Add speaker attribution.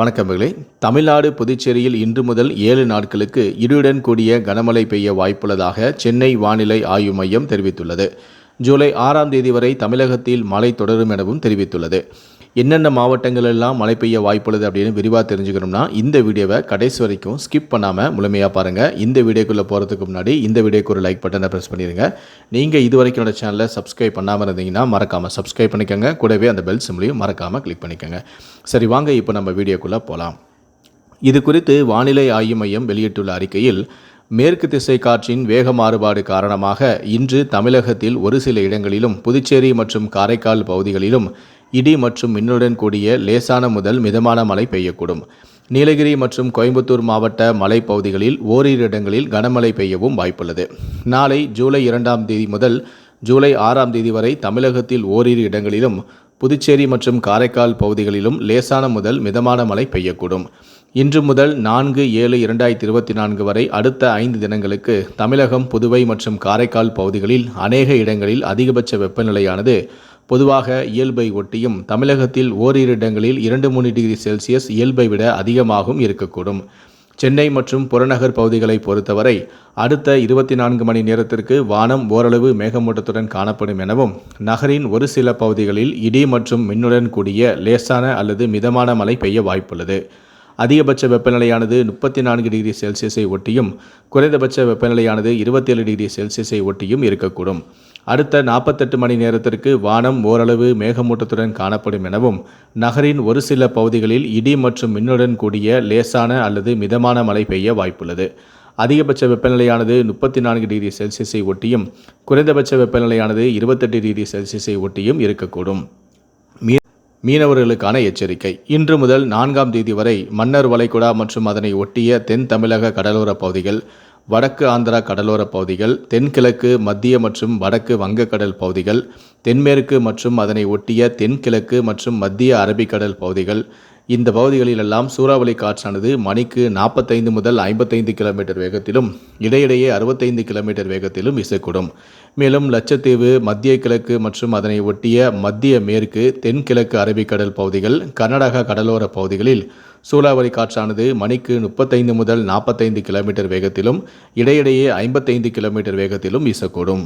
Speaker 1: வணக்கம்பர்களே தமிழ்நாடு புதுச்சேரியில் இன்று முதல் ஏழு நாட்களுக்கு இடியுடன் கூடிய கனமழை பெய்ய வாய்ப்புள்ளதாக சென்னை வானிலை ஆய்வு மையம் தெரிவித்துள்ளது ஜூலை ஆறாம் தேதி வரை தமிழகத்தில் மழை தொடரும் எனவும் தெரிவித்துள்ளது என்னென்ன மாவட்டங்களெல்லாம் மழை பெய்ய வாய்ப்புள்ளது அப்படின்னு விரிவாக தெரிஞ்சுக்கணும்னா இந்த வீடியோவை கடைசி வரைக்கும் ஸ்கிப் பண்ணாமல் முழுமையாக பாருங்கள் இந்த வீடியோக்குள்ளே போகிறதுக்கு முன்னாடி இந்த வீடியோக்கு ஒரு லைக் பட்டனை ப்ரெஸ் பண்ணிடுங்க நீங்கள் இது வரைக்கும் என்னோட சேனலை சப்ஸ்கிரைப் பண்ணாமல் இருந்தீங்கன்னா மறக்காமல் சப்ஸ்கிரைப் பண்ணிக்கோங்க கூடவே அந்த பெல் சிம்லையும் மறக்காமல் கிளிக் பண்ணிக்கோங்க சரி வாங்க இப்போ நம்ம வீடியோக்குள்ளே போகலாம் இது குறித்து வானிலை ஆய்வு மையம் வெளியிட்டுள்ள அறிக்கையில் மேற்கு திசை காற்றின் வேக மாறுபாடு காரணமாக இன்று தமிழகத்தில் ஒரு சில இடங்களிலும் புதுச்சேரி மற்றும் காரைக்கால் பகுதிகளிலும் இடி மற்றும் மின்னுடன் கூடிய லேசான முதல் மிதமான மழை பெய்யக்கூடும் நீலகிரி மற்றும் கோயம்புத்தூர் மாவட்ட மலைப்பகுதிகளில் ஓரிரு இடங்களில் கனமழை பெய்யவும் வாய்ப்புள்ளது நாளை ஜூலை இரண்டாம் தேதி முதல் ஜூலை ஆறாம் தேதி வரை தமிழகத்தில் ஓரிரு இடங்களிலும் புதுச்சேரி மற்றும் காரைக்கால் பகுதிகளிலும் லேசான முதல் மிதமான மழை பெய்யக்கூடும் இன்று முதல் நான்கு ஏழு இரண்டாயிரத்தி இருபத்தி நான்கு வரை அடுத்த ஐந்து தினங்களுக்கு தமிழகம் புதுவை மற்றும் காரைக்கால் பகுதிகளில் அநேக இடங்களில் அதிகபட்ச வெப்பநிலையானது பொதுவாக இயல்பை ஒட்டியும் தமிழகத்தில் ஓரிரு இடங்களில் இரண்டு மூணு டிகிரி செல்சியஸ் இயல்பை விட அதிகமாகவும் இருக்கக்கூடும் சென்னை மற்றும் புறநகர் பகுதிகளை பொறுத்தவரை அடுத்த இருபத்தி நான்கு மணி நேரத்திற்கு வானம் ஓரளவு மேகமூட்டத்துடன் காணப்படும் எனவும் நகரின் ஒரு சில பகுதிகளில் இடி மற்றும் மின்னுடன் கூடிய லேசான அல்லது மிதமான மழை பெய்ய வாய்ப்புள்ளது அதிகபட்ச வெப்பநிலையானது முப்பத்தி நான்கு டிகிரி செல்சியஸை ஒட்டியும் குறைந்தபட்ச வெப்பநிலையானது இருபத்தேழு டிகிரி செல்சியஸை ஒட்டியும் இருக்கக்கூடும் அடுத்த நாற்பத்தெட்டு மணி நேரத்திற்கு வானம் ஓரளவு மேகமூட்டத்துடன் காணப்படும் எனவும் நகரின் ஒரு சில பகுதிகளில் இடி மற்றும் மின்னுடன் கூடிய லேசான அல்லது மிதமான மழை பெய்ய வாய்ப்புள்ளது அதிகபட்ச வெப்பநிலையானது முப்பத்தி நான்கு டிகிரி செல்சியஸை ஒட்டியும் குறைந்தபட்ச வெப்பநிலையானது இருபத்தெட்டு டிகிரி செல்சியஸை ஒட்டியும் இருக்கக்கூடும் மீனவர்களுக்கான எச்சரிக்கை இன்று முதல் நான்காம் தேதி வரை மன்னர் வளைகுடா மற்றும் அதனை ஒட்டிய தென் தமிழக கடலோரப் பகுதிகள் வடக்கு ஆந்திரா கடலோர பகுதிகள் தென்கிழக்கு மத்திய மற்றும் வடக்கு வங்கக்கடல் பகுதிகள் தென்மேற்கு மற்றும் அதனை ஒட்டிய தென்கிழக்கு மற்றும் மத்திய அரபிக்கடல் பகுதிகள் இந்த பகுதிகளிலெல்லாம் சூறாவளி காற்றானது மணிக்கு நாற்பத்தைந்து முதல் ஐம்பத்தைந்து கிலோமீட்டர் வேகத்திலும் இடையிடையே அறுபத்தைந்து கிலோமீட்டர் வேகத்திலும் வீசக்கூடும் மேலும் லட்சத்தீவு மத்திய கிழக்கு மற்றும் அதனை ஒட்டிய மத்திய மேற்கு தென்கிழக்கு அரபிக்கடல் பகுதிகள் கர்நாடகா கடலோர பகுதிகளில் சூறாவளி காற்றானது மணிக்கு முப்பத்தைந்து முதல் நாற்பத்தைந்து கிலோமீட்டர் வேகத்திலும் இடையிடையே ஐம்பத்தைந்து கிலோமீட்டர் வேகத்திலும் வீசக்கூடும்